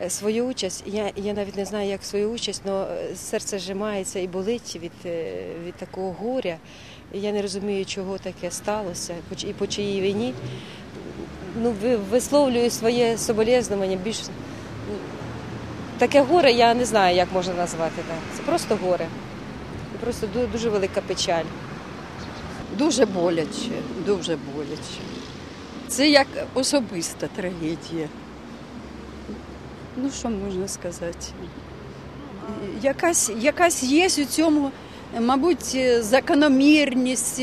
Е, Свою участь, я, я навіть не знаю, як свою участь, але серце зжимається і болить від, е, від такого горя. Я не розумію, чого таке сталося і по чиїй вині. Ну, висловлюю своє соболезнування більш таке горе, я не знаю, як можна назвати. Так. Це просто горе. Просто дуже велика печаль. Дуже боляче, дуже боляче. Це як особиста трагедія. Ну, що можна сказати? Якась, якась є у цьому, мабуть, закономірність,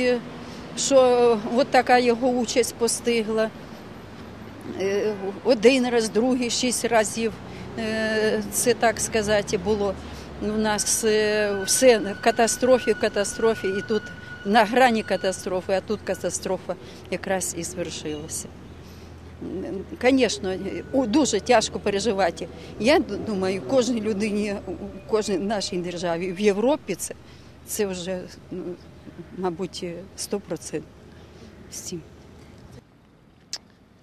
що от така його участь постигла. Е, Один раз, другий, шість разів. Е, Це так сказати було. У нас е, все в катастрофі, в катастрофі, і тут на грані катастрофи, а тут катастрофа якраз і звершилася. Звісно, дуже тяжко переживати. Я думаю, кожній людині, у кожній нашій державі в Європі це, це вже, ну, мабуть, 100% всім.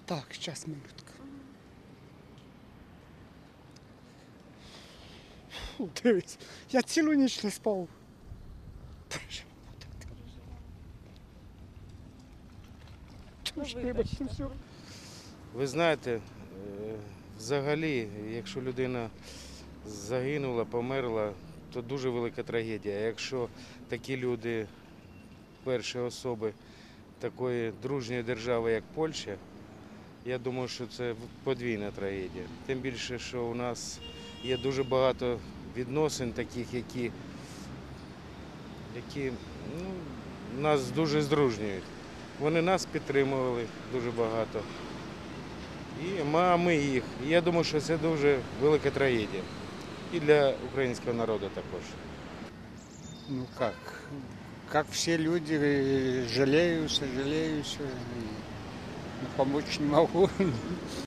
Так, зараз минутку. Дивись, я цілу ніч не спав. Тож, вибачте, все. Ви знаєте, е, взагалі, якщо людина загинула, померла, то дуже велика трагедія. Якщо такі люди, перші особи такої дружньої держави, як Польща, я думаю, що це подвійна трагедія. Тим більше, що у нас є дуже багато відносин таких, які, які ну, нас дуже здружнюють. Вони нас підтримували дуже багато. І ми, ми їх. І я думаю, що це дуже велика трагедія. І для українського народу також. Ну как? Как все люди, э, жалею, сожалею, все. Помочь не могу.